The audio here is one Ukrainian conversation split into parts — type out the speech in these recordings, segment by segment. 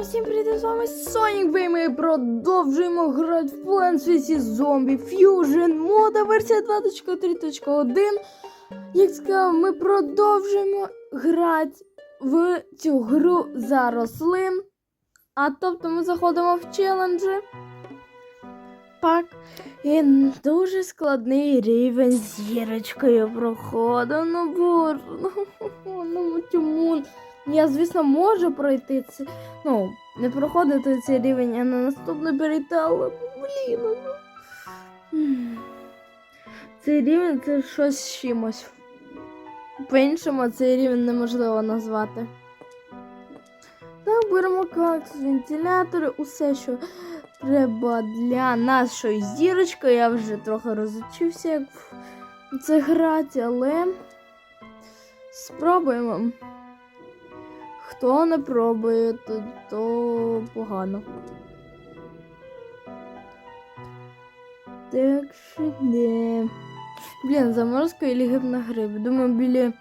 всім привіт, з вами Сонік Бей. Ми продовжуємо грати в Plants vs. Zombie Fusion мода версія 2.3.1. Як сказав, ми продовжуємо грати в цю гру за рослин. А тобто ми заходимо в челенджі. Так. І дуже складний рівень з зірочкою проходу. Ну боже, ну чому? Я, звісно, можу пройти це. Ну, не проходити цей рівень, а на наступний перейти, але блін. Ну. Цей рівень це щось з чимось. По-іншому цей рівень неможливо назвати. Так, беремо кактус, вентилятори, усе, що треба для нашої зірочки. Я вже трохи розучився, як це грати, але спробуємо. Хто не пробує, то, то погано. Так що де. Блін, заморозка і гипногриб. Думаю, біля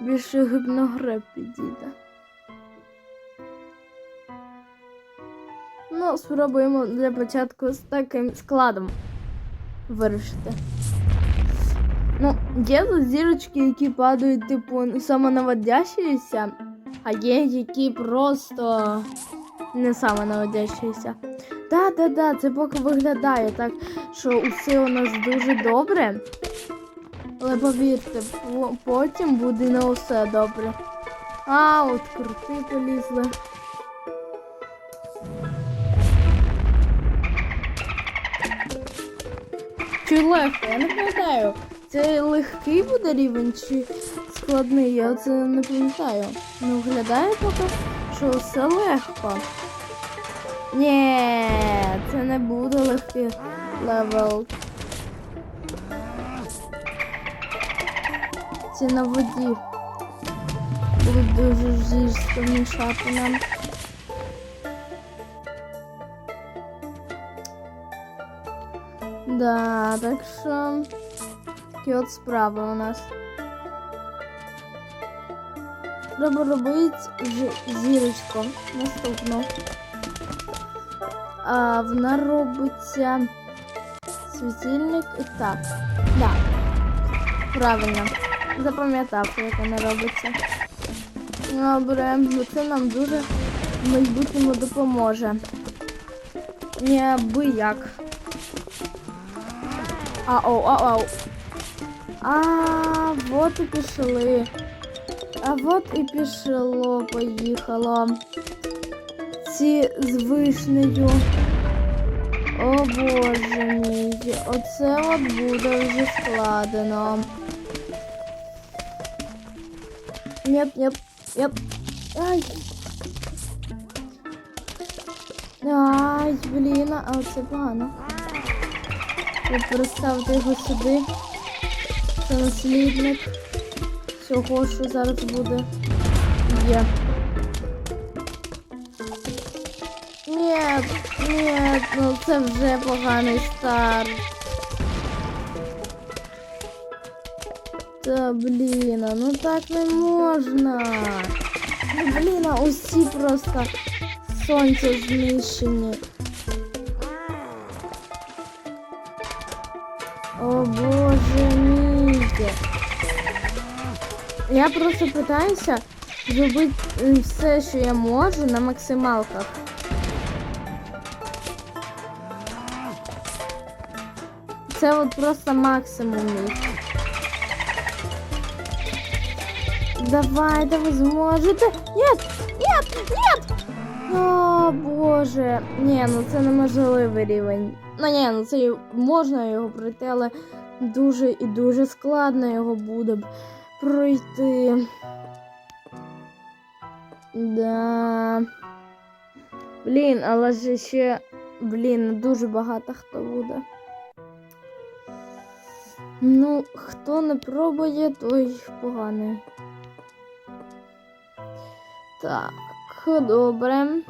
більше гипногриб підійде. Ну, спробуємо для початку з таким складом вирішити. Ну, є тут зірочки, які падають, типу, самонаводящіся, а є які просто не саме самонаводящіся. Да, да, да, це поки виглядає так, що усе у нас дуже добре. Але повірте, потім буде не усе добре. А, от крути полізли. Чи легко? Я не пам'ятаю. Це легкий буде рівень чи складний? Я це не пам'ятаю. Ну, виглядає поки, що все легко. Ні, це не буде легкий левел. Це на воді. Буде дуже жорстко мішати нам. Да, так що такі от справи у нас. Треба робити зірочку наступну. А, вона робиться світильник і так. Да. Правильно. Запам'ятав, як вона робиться. Добре, бо це нам дуже в майбутньому допоможе. Неабияк. Ау, ау, ау. А, вот і пішли. А вот і пішло, поїхало. Ці з вишнею. О боже мій, оце от буде вже складено. Нет, нет, нет. Ай. Ай, блін, а оце погано. Переставити його сюди. Це наслідник всього, що зараз буде. Є. Ні, ні, ну це вже поганий старт. Та блін, ну так не можна. Ну, блін, а усі просто сонце знищені. О боже мій. Я просто питаюся зробити все, що я можу на максималках. Це от просто максимум мій. Давай, да ви зможете. Нет, нет, нет! О, боже. Ні, ну це неможливий рівень. Ну ні, ну це можна його пройти, але дуже і дуже складно його буде пройти. Да. Блін, але ж ще, блін, дуже багато хто буде. Ну, хто не пробує, той поганий. Так, добре.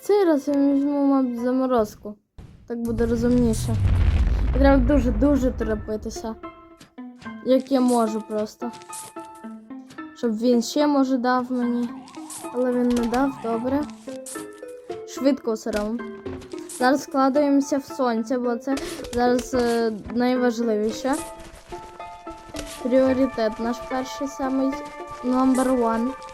Цей раз я візьму, мабуть, заморозку. Так буде розумніше. Треба дуже-дуже торопитися. Як я можу просто. Щоб він ще може дав мені. Але він не дав, добре. Швидко все робимо. Зараз складаємося в сонце, бо це зараз е, найважливіше. Пріоритет наш перший самий number one.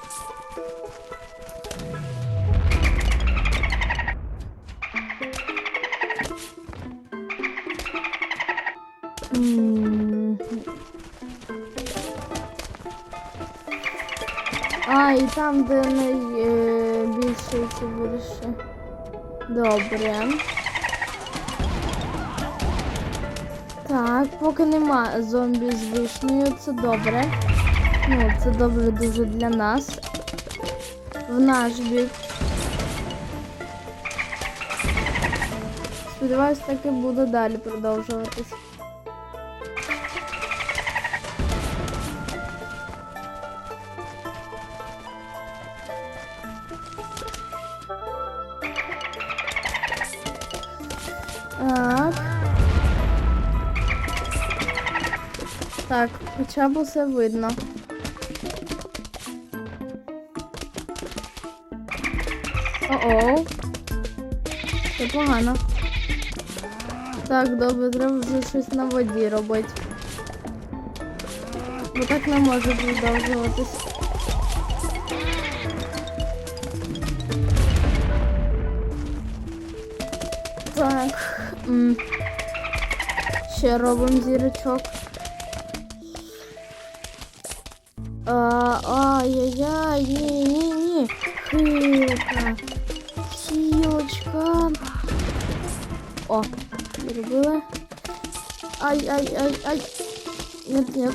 А, і там, де найбільше це більше. Добре. Так, поки нема зомбі з вишнею, це добре. Ну, це добре дуже для нас. В наш бік. Сподіваюсь, так і буде далі продовжуватись. Хоча б усе видно. О-оу. Це погано. Так, добре, треба вже щось на воді робити. Бо так не може продовжуватись. Так. Ще робимо зірочок. Ай-яй-яй, ні, ні, ні. Хилка. Хілочка. О, зробили. Ай, ай, ай, ай. Нет, нет.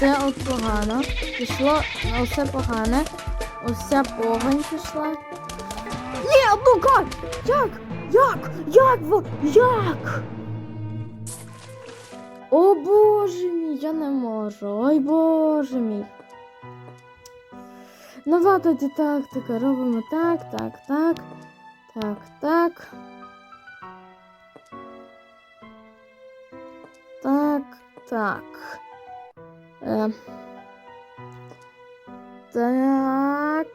Це от погано. Пішло на все погане. Ця погань пішла. Ні, ну як? Як? Як? Як? Як? О боже мій, я не можу. Ой боже мій. Нова тоді тактика. Робимо так, так, так. Так, так. Так, так. Е. Так.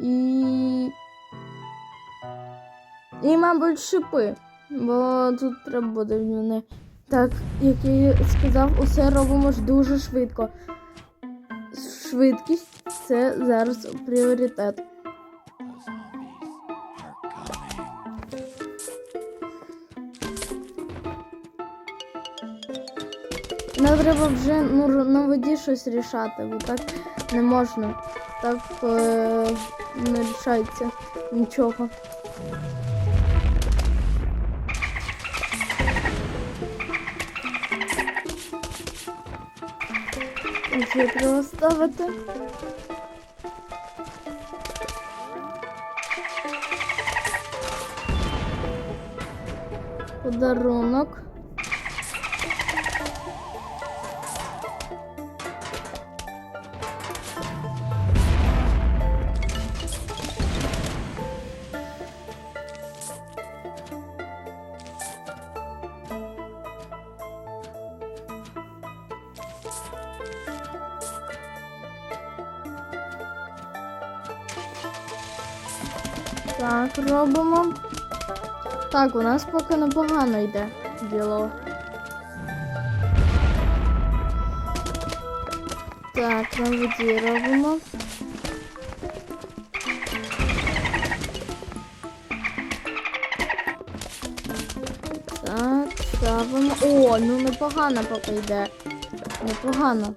І. І, мабуть, шипи. Бо тут треба буде в мене. Так, як я сказав, усе робимо ж дуже швидко. Швидкість це зараз пріоритет. Нам треба вже ну, на воді щось рішати, бо так не можна. Так е, не рішається нічого. Вже треба ставити. Подарунок. Так, робимо. Так, у нас поки непогано йде діло. Так, на воді робимо. Так, ставимо. О, ну непогано поки йде. Непогано.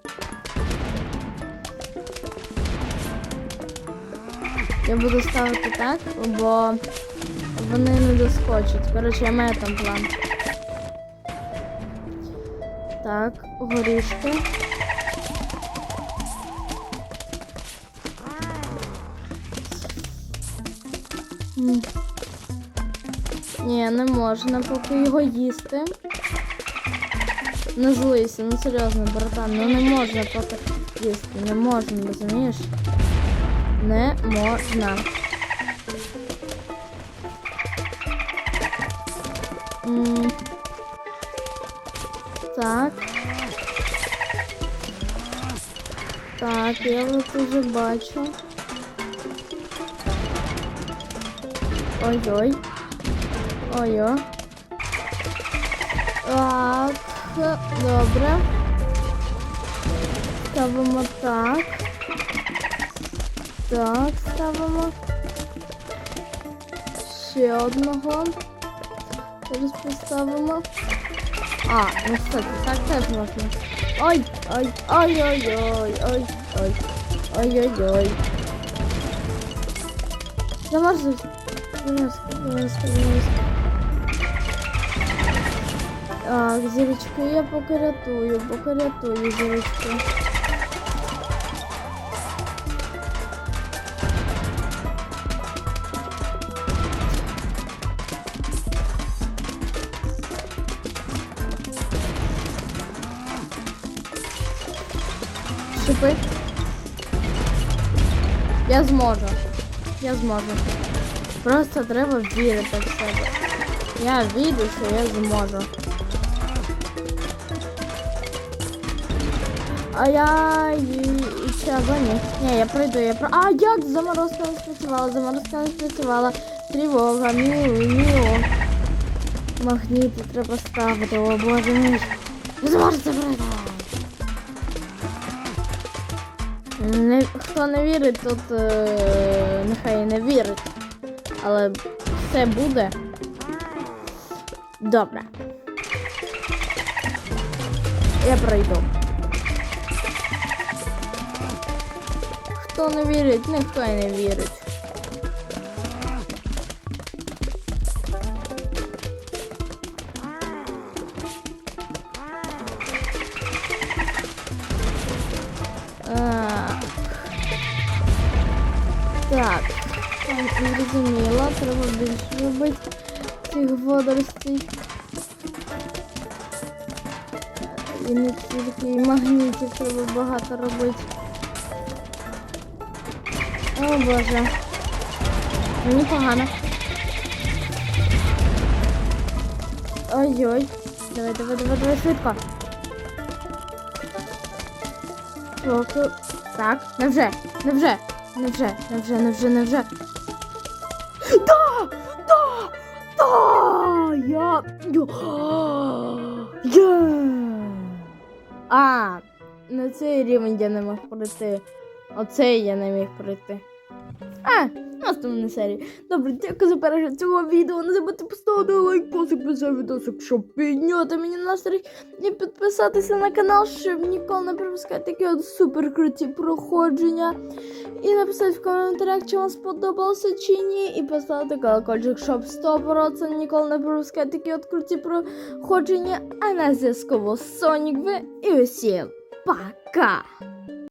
Я буду ставити так, бо вони не доскочать. Коротше, я маю там план. Так, горішки. Ні, не можна поки його їсти. Не злися, ну серйозно, братан, ну не можна поки їсти. Не можна, розумієш? Не можна. Так. Так, я вот уже бачу. Ой-ой. Ой-ой. Так, добре. Ставимо так. Так, ставимо. Ще одного. Зараз поставимо. А, ну кстати, так теж можна. Ой, ой, ой-ой-ой, ой, ой, ой-ой-ой. Заморзуть. Так, зірочку я покорятую, покорятую зірочку. Шипи. Я зможу. Я зможу. Просто треба вірити в себе. Я вірю, що я зможу. А я і, або ні? Ні, я пройду, я про. А як заморозка не спрацювала? Заморозка не спрацювала. Тривога, міу, міу. Магніти треба ставити, о боже мій. Заморозка пройде. Не, хто не вірить, тот е, нехай не вірить. Але все буде. Добре. Я пройду. Хто не вірить, і не вірить. Так, зрозуміло, треба більше робити цих водоростей. І не тільки і магнітів треба багато робити. О боже. Мені погано. Ой-ой. Давай, давай, давай, давай, швидко. Так, невже, невже, невже, невже, невже, невже. Да! Да! Да! Я... Є! А, на цей рівень я не мог пройти. Оцей я не міг пройти. А, наступна серія. Добре, дякую за перегляд цього відео. Не забудьте поставити лайк, посик цей відосик, щоб підняти мені настрій і підписатися на канал, щоб ніколи не пропускати такі от супер круті проходження. І написати в коментарях, чи вам сподобалося чи ні. І поставити колокольчик, щоб 100% ніколи не пропускати такі от круті проходження. А на зв'язку був Сонік Ви і усім пока!